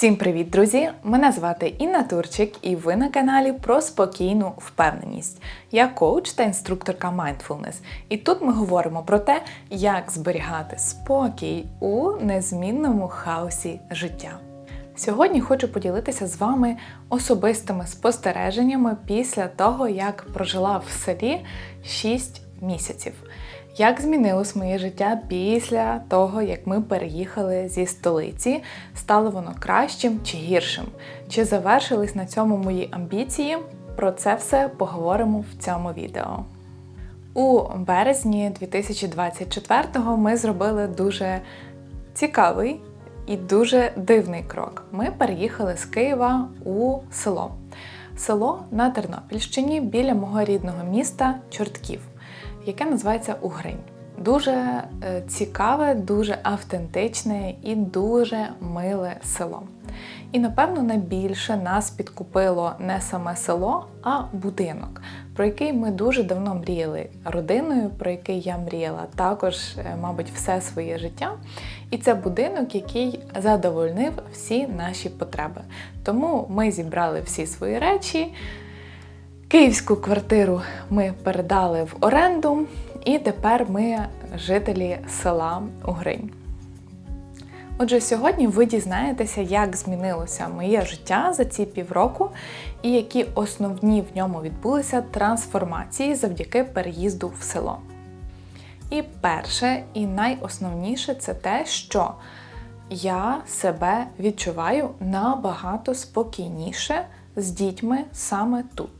Всім привіт, друзі! Мене звати Інна Турчик, і ви на каналі про спокійну впевненість. Я коуч та інструкторка Mindfulness. І тут ми говоримо про те, як зберігати спокій у незмінному хаосі життя. Сьогодні хочу поділитися з вами особистими спостереженнями після того, як прожила в селі 6 місяців. Як змінилось моє життя після того, як ми переїхали зі столиці? Стало воно кращим чи гіршим? Чи завершились на цьому мої амбіції? Про це все поговоримо в цьому відео. У березні 2024-го ми зробили дуже цікавий і дуже дивний крок. Ми переїхали з Києва у село. Село на Тернопільщині біля мого рідного міста Чортків яке називається Угринь. Дуже е, цікаве, дуже автентичне і дуже миле село. І, напевно, найбільше нас підкупило не саме село, а будинок, про який ми дуже давно мріяли родиною, про який я мріяла також, е, мабуть, все своє життя. І це будинок, який задовольнив всі наші потреби. Тому ми зібрали всі свої речі. Київську квартиру ми передали в оренду, і тепер ми жителі села Угринь. Отже, сьогодні ви дізнаєтеся, як змінилося моє життя за ці півроку і які основні в ньому відбулися трансформації завдяки переїзду в село. І перше, і найосновніше це те, що я себе відчуваю набагато спокійніше з дітьми саме тут.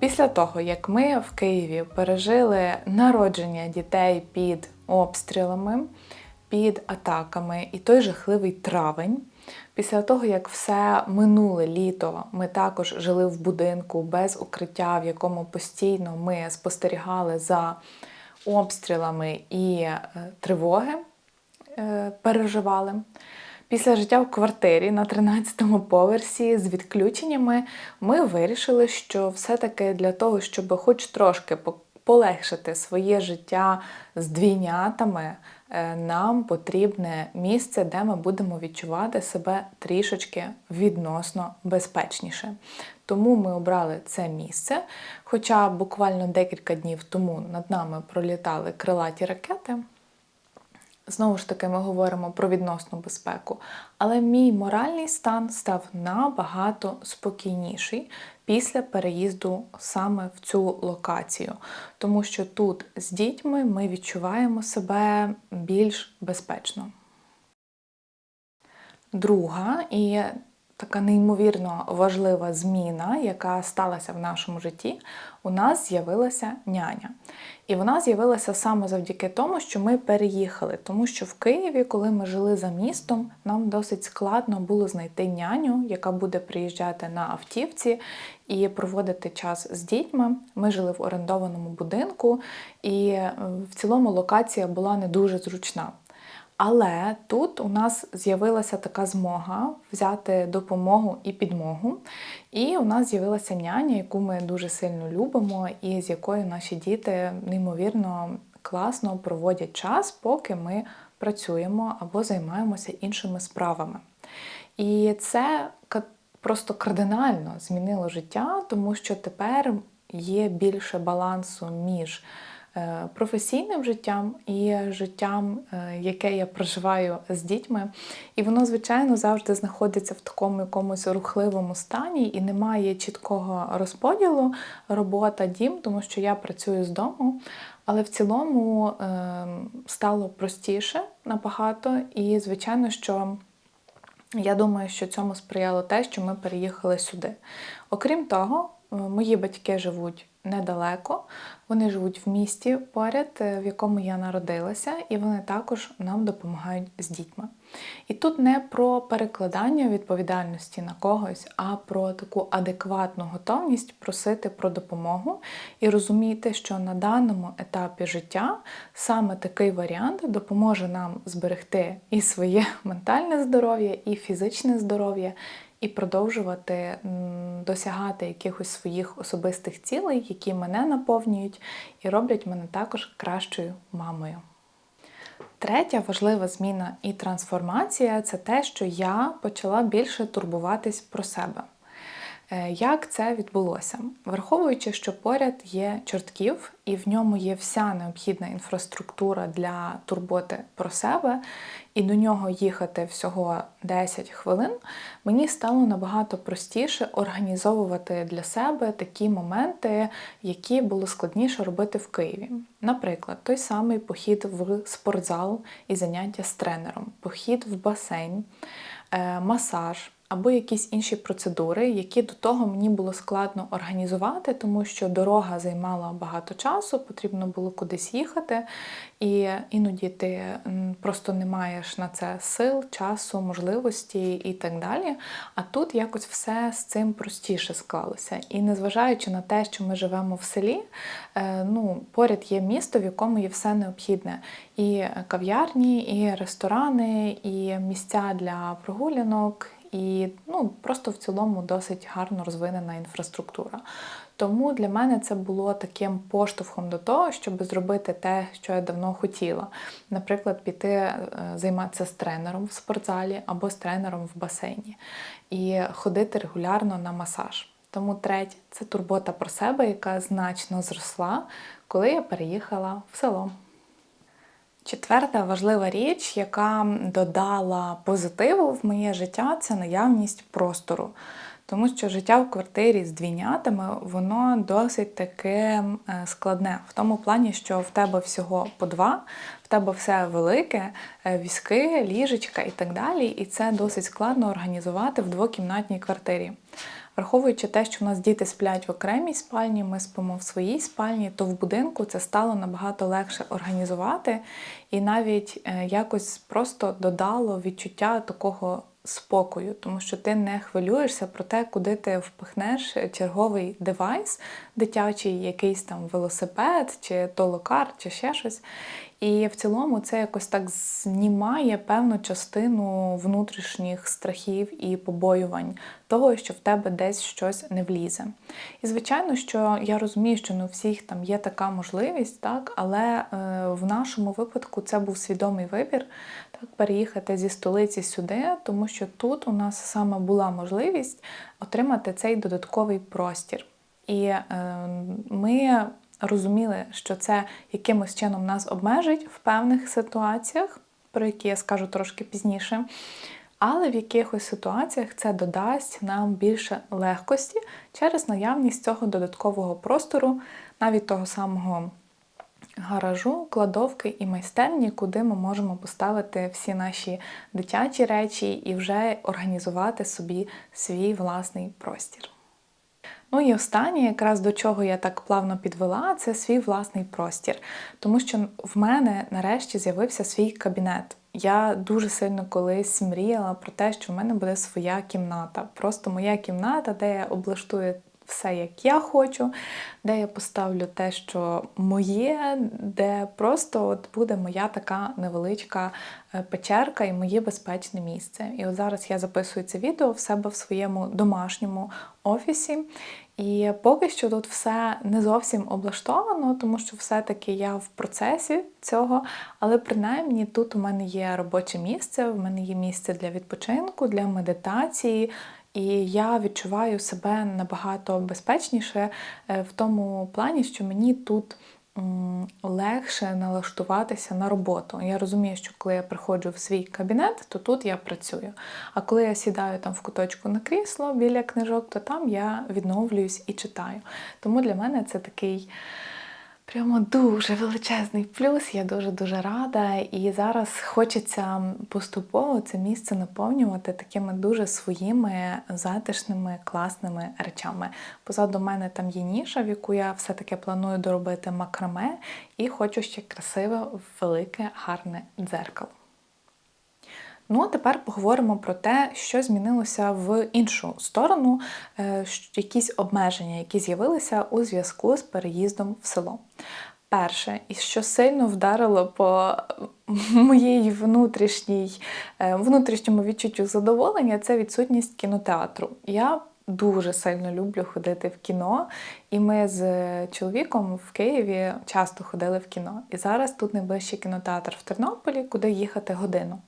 Після того, як ми в Києві пережили народження дітей під обстрілами, під атаками і той жахливий травень, після того, як все минуле літо ми також жили в будинку без укриття, в якому постійно ми спостерігали за обстрілами і е, тривоги е, переживали. Після життя в квартирі на 13-му поверсі з відключеннями ми вирішили, що все-таки для того, щоб хоч трошки полегшити своє життя з двійнятами, е, нам потрібне місце, де ми будемо відчувати себе трішечки відносно безпечніше. Тому ми обрали це місце. Хоча буквально декілька днів тому над нами пролітали крилаті ракети. Знову ж таки, ми говоримо про відносну безпеку. Але мій моральний стан став набагато спокійніший після переїзду саме в цю локацію. Тому що тут з дітьми ми відчуваємо себе більш безпечно. Друга і така неймовірно важлива зміна, яка сталася в нашому житті, у нас з'явилася няня. І вона з'явилася саме завдяки тому, що ми переїхали. Тому що в Києві, коли ми жили за містом, нам досить складно було знайти няню, яка буде приїжджати на автівці і проводити час з дітьми. Ми жили в орендованому будинку, і е, в цілому локація була не дуже зручна. Але тут у нас з'явилася така змога взяти допомогу і підмогу. І у нас з'явилася няня, яку ми дуже сильно любимо, і з якою наші діти неймовірно класно проводять час, поки ми працюємо або займаємося іншими справами. І це просто кардинально змінило життя, тому що тепер є більше балансу між професійним життям і життям, е, яке я проживаю з дітьми. І воно, звичайно, завжди знаходиться в такому якомусь рухливому стані і немає чіткого розподілу робота, дім, тому що я працюю з дому. Але в цілому е, стало простіше набагато, і, звичайно, що я думаю, що цьому сприяло те, що ми переїхали сюди. Окрім того, мої батьки живуть недалеко. Вони живуть в місті поряд, е, в якому я народилася, і вони також нам допомагають з дітьми. І тут не про перекладання відповідальності на когось, а про таку адекватну готовність просити про допомогу і розуміти, що на даному етапі життя саме такий варіант допоможе нам зберегти і своє ментальне здоров'я, і фізичне здоров'я і продовжувати досягати якихось своїх особистих цілей, які мене наповнюють і роблять мене також кращою мамою. Третя важлива зміна і трансформація це те, що я почала більше турбуватись про себе. Е, Як це відбулося? Враховуючи, що поряд є чортків, і в ньому є вся необхідна інфраструктура для турботи про себе, і до нього їхати всього 10 хвилин, мені стало набагато простіше організовувати для себе такі моменти, які було складніше робити в Києві. Наприклад, той самий похід в спортзал і заняття з тренером, похід в басейн, е, масаж або якісь інші процедури, які до того мені було складно організувати, тому що дорога займала багато часу, потрібно було кудись їхати, і іноді ти просто не маєш на це сил, часу, можливості і так далі. А тут якось все з цим простіше склалося. І незважаючи на те, що ми живемо в селі, е, ну, поряд є місто, в якому є все необхідне. І кав'ярні, і ресторани, і місця для прогулянок, і ну, просто в цілому досить гарно розвинена інфраструктура. Тому для мене це було таким поштовхом до того, щоб зробити те, що я давно хотіла. Наприклад, піти е, займатися з тренером в спортзалі або з тренером в басейні і ходити регулярно на масаж. Тому третє це турбота про себе, яка значно зросла, коли я переїхала в село. Четверта важлива річ, яка додала позитиву в моє життя, це наявність простору. Тому що життя в квартирі з двійнятами, воно досить таке е, складне. В тому плані, що в тебе всього по два, в тебе все велике, е, візки, ліжечка і так далі. І це досить складно організувати в двокімнатній квартирі. Враховуючи те, що в нас діти сплять в окремій спальні, ми спимо в своїй спальні, то в будинку це стало набагато легше організувати і навіть е, якось просто додало відчуття такого спокою, тому що ти не хвилюєшся про те, куди ти впихнеш черговий девайс, дитячий, якийсь там велосипед, чи толокар, чи ще щось. І в цілому це якось так знімає певну частину внутрішніх страхів і побоювань того, що в тебе десь щось не влізе. І звичайно, що я розумію, що не у всіх там є така можливість, так, але е, в нашому випадку це був свідомий вибір так, переїхати зі столиці сюди, тому що тут у нас саме була можливість отримати цей додатковий простір. І е, ми розуміли, що це якимось чином нас обмежить в певних ситуаціях, про які я скажу трошки пізніше. Але в якихось ситуаціях це додасть нам більше легкості через наявність цього додаткового простору, навіть того самого гаражу, кладовки і майстерні, куди ми можемо поставити всі наші дитячі речі і вже організувати собі свій власний простір. Ну і останнє, якраз до чого я так плавно підвела, це свій власний простір. Тому що в мене нарешті з'явився свій кабінет. Я дуже сильно колись мріяла про те, що в мене буде своя кімната. Просто моя кімната, де я облаштую все, як я хочу, де я поставлю те, що моє, де просто от буде моя така невеличка е, печерка і моє безпечне місце. І от зараз я записую це відео в себе в своєму домашньому офісі. І поки що тут все не зовсім облаштовано, тому що все-таки я в процесі цього, але принаймні тут у мене є робоче місце, в мене є місце для відпочинку, для медитації. І я відчуваю себе набагато безпечніше е, в тому плані, що мені тут легше налаштуватися на роботу. Я розумію, що коли я приходжу в свій кабінет, то тут я працюю. А коли я сідаю там в куточку на крісло біля книжок, то там я відновлююсь і читаю. Тому для мене це такий. Прямо дуже величезний плюс, я дуже-дуже рада. І зараз хочеться поступово це місце наповнювати такими дуже своїми затишними, класними речами. Позаду мене там є ніша, в яку я все-таки планую доробити макраме, і хочу ще красиве, велике, гарне дзеркало. Ну, а тепер поговоримо про те, що змінилося в іншу сторону, е, якісь обмеження, які з'явилися у зв'язку з переїздом в село. Перше, і що сильно вдарило по моїй внутрішній, е, внутрішньому відчуттю задоволення, це відсутність кінотеатру. Я дуже сильно люблю ходити в кіно, і ми з чоловіком в Києві часто ходили в кіно. І зараз тут найближчий кінотеатр в Тернополі, куди їхати годину.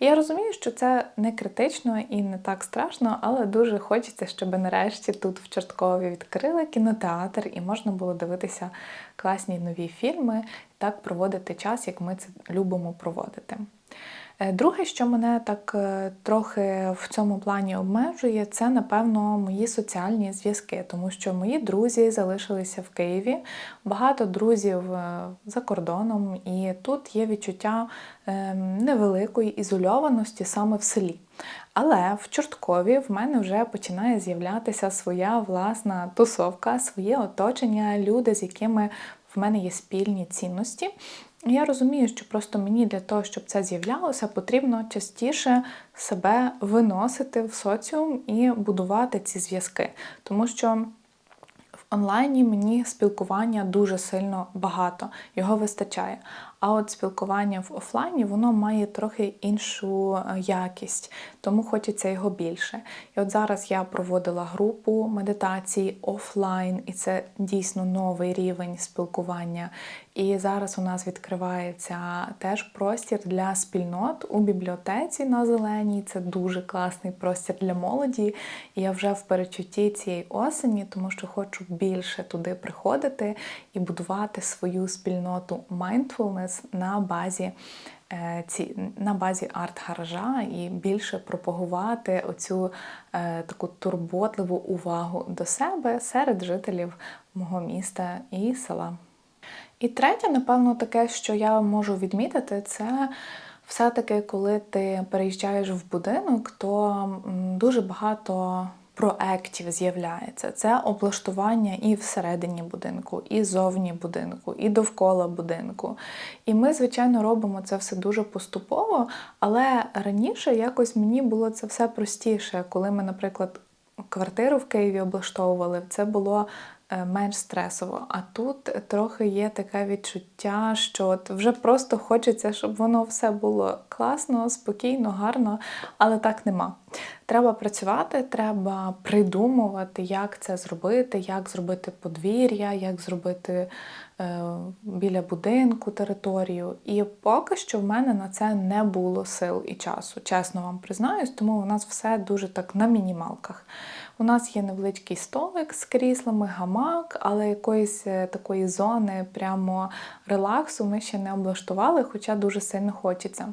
І я розумію, що це не критично і не так страшно, але дуже хочеться, щоб нарешті тут в Чорткові відкрили кінотеатр і можна було дивитися класні нові фільми, так проводити час, як ми це любимо проводити. Е, Друге, що мене так е, трохи в цьому плані обмежує, це напевно мої соціальні зв'язки, тому що мої друзі залишилися в Києві, багато друзів е, за кордоном, і тут є відчуття е, невеликої ізольованості саме в селі. Але в Чорткові в мене вже починає з'являтися своя власна тусовка, своє оточення, люди, з якими в мене є спільні цінності. Я розумію, що просто мені для того, щоб це з'являлося, потрібно частіше себе виносити в соціум і будувати ці зв'язки. Тому що в онлайні мені спілкування дуже сильно багато, його вистачає. А от спілкування в офлайні воно має трохи іншу е, якість, тому хочеться його більше. І от зараз я проводила групу медитації офлайн, і це дійсно новий рівень спілкування. І зараз у нас відкривається теж простір для спільнот у бібліотеці на зеленій. Це дуже класний простір для молоді. І я вже в перечутті цієї осені, тому що хочу більше туди приходити і будувати свою спільноту mindfulness на базі. е, Ці на базі арт-гаража і більше пропагувати оцю е, таку турботливу увагу до себе серед жителів мого міста і села. І третє, напевно, таке, що я можу відмітити, це все-таки, коли ти переїжджаєш в будинок, то дуже багато проєктів з'являється. Це облаштування і всередині будинку, і зовні будинку, і довкола будинку. І ми, звичайно, робимо це все дуже поступово, але раніше якось мені було це все простіше, коли ми, наприклад, квартиру в Києві облаштовували, це було менш стресово. А тут трохи є таке відчуття, що от вже просто хочеться, щоб воно все було класно, спокійно, гарно, але так нема. Треба працювати, треба придумувати, як це зробити, як зробити подвір'я, як зробити е, біля будинку територію. І поки що в мене на це не було сил і часу, чесно вам признаюсь, тому у нас все дуже так на мінімалках. У нас є невеличкий столик з кріслами, гамак, але якоїсь е, такої зони прямо релаксу ми ще не облаштували, хоча дуже сильно хочеться.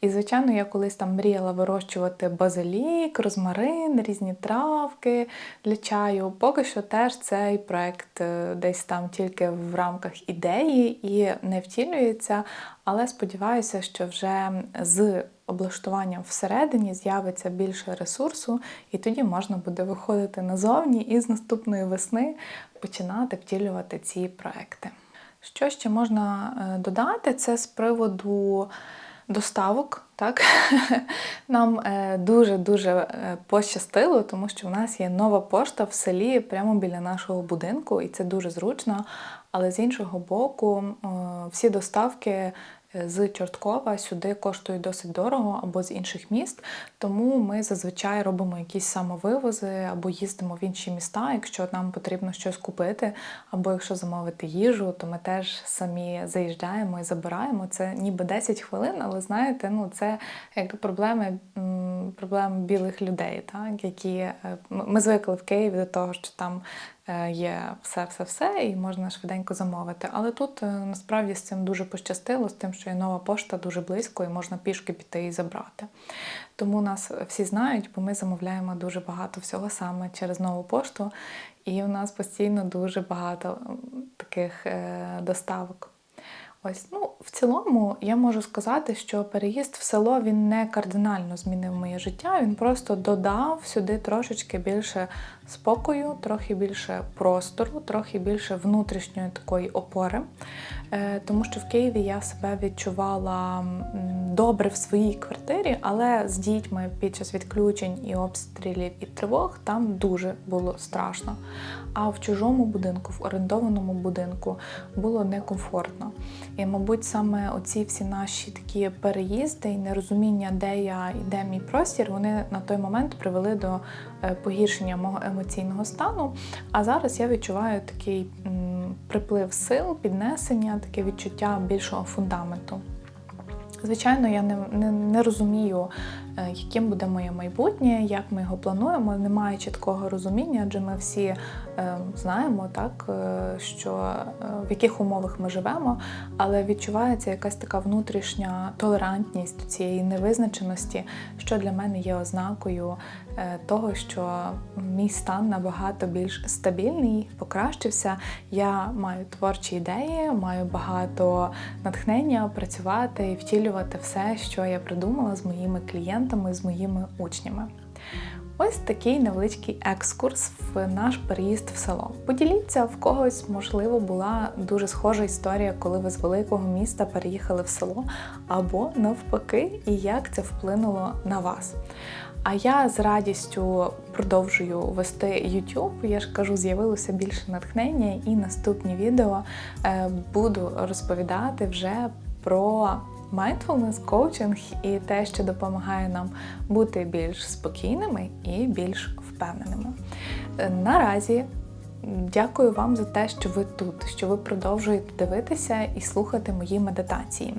І, звичайно, я колись там мріяла вирощувати базилік, розмарин, різні травки для чаю. Поки що теж цей проект е, десь там тільки в рамках ідеї і не втілюється, але сподіваюся, що вже з облаштуванням всередині з'явиться більше ресурсу, і тоді можна буде виходити назовні і з наступної весни починати втілювати ці проекти. Що ще можна е, додати, це з приводу доставок. Так? Нам дуже-дуже е, пощастило, тому що в нас є нова пошта в селі прямо біля нашого будинку, і це дуже зручно. Але з іншого боку, е, всі доставки е, з Чорткова сюди коштують досить дорого або з інших міст. Тому ми зазвичай робимо якісь самовивози або їздимо в інші міста, якщо нам потрібно щось купити, або якщо замовити їжу, то ми теж самі заїжджаємо і забираємо. Це ніби 10 хвилин, але знаєте, ну це як проблеми, проблеми білих людей, так, які е, ми звикли в Києві до того, що там є все-все-все, і можна швиденько замовити. Але тут е, насправді з цим дуже пощастило, з тим, що є нова пошта дуже близько, і можна пішки піти і забрати. Тому нас всі знають, бо ми замовляємо дуже багато всього саме через нову пошту, і у нас постійно дуже багато таких е, доставок. Ось, ну, в цілому я можу сказати, що переїзд в село він не кардинально змінив моє життя. Він просто додав сюди трошечки більше спокою, трохи більше простору, трохи більше внутрішньої такої опори. Е, Тому що в Києві я себе відчувала добре в своїй квартирі, але з дітьми під час відключень і обстрілів і тривог там дуже було страшно. А в чужому будинку, в орендованому будинку було некомфортно. І, мабуть, саме оці всі наші такі переїзди і нерозуміння, де я і де мій простір, вони на той момент привели до е, погіршення мого емоційного стану. А зараз я відчуваю такий приплив сил, піднесення, таке відчуття більшого фундаменту. Звичайно, я не, не, не розумію, яким буде моє майбутнє, як ми його плануємо. Немає чіткого розуміння, адже ми всі е, знаємо, так, е, що е, в яких умовах ми живемо, але відчувається якась така внутрішня толерантність цієї невизначеності, що для мене є ознакою е, того, що мій стан набагато більш стабільний, покращився. Я маю творчі ідеї, маю багато натхнення працювати і втілювати все, що я придумала з моїми клієнтами, з моїми учнями. Ось такий невеличкий екскурс в наш переїзд в село. Поділіться в когось, можливо, була дуже схожа історія, коли ви з великого міста переїхали в село, або навпаки, і як це вплинуло на вас. А я з радістю продовжую вести YouTube. Я ж кажу, з'явилося більше натхнення, і наступні відео е, буду розповідати вже про mindfulness, коучинг і те, що допомагає нам бути більш спокійними і більш впевненими. Е, Наразі Дякую вам за те, що ви тут, що ви продовжуєте дивитися і слухати мої медитації.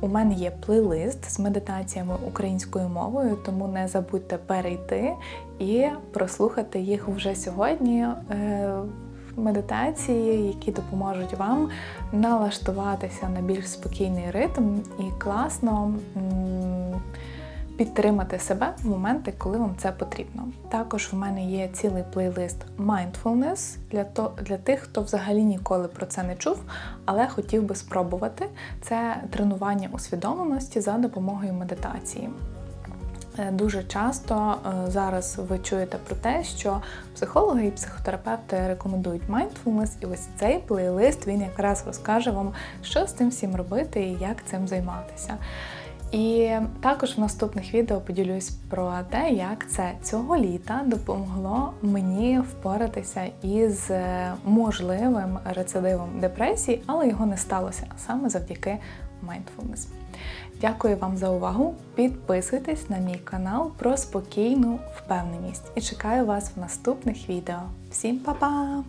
У мене є плейлист з медитаціями українською мовою, тому не забудьте перейти і прослухати їх вже сьогодні. Медитації, які допоможуть вам налаштуватися на більш спокійний ритм і класно підтримати себе в моменти, коли вам це потрібно. Також в мене є цілий плейлист Mindfulness для, то, для тих, хто взагалі ніколи про це не чув, але хотів би спробувати. Це тренування усвідомленості за допомогою медитації. Е, Дуже часто е, зараз ви чуєте про те, що психологи і психотерапевти рекомендують mindfulness, і ось цей плейлист він якраз розкаже вам, що з цим всім робити і як цим займатися. І також в наступних відео поділюсь про те, як це цього літа допомогло мені впоратися із е, можливим рецидивом депресії, але його не сталося саме завдяки mindfulness. Дякую вам за увагу. Підписуйтесь на мій канал про спокійну впевненість і чекаю вас в наступних відео. Всім па-па!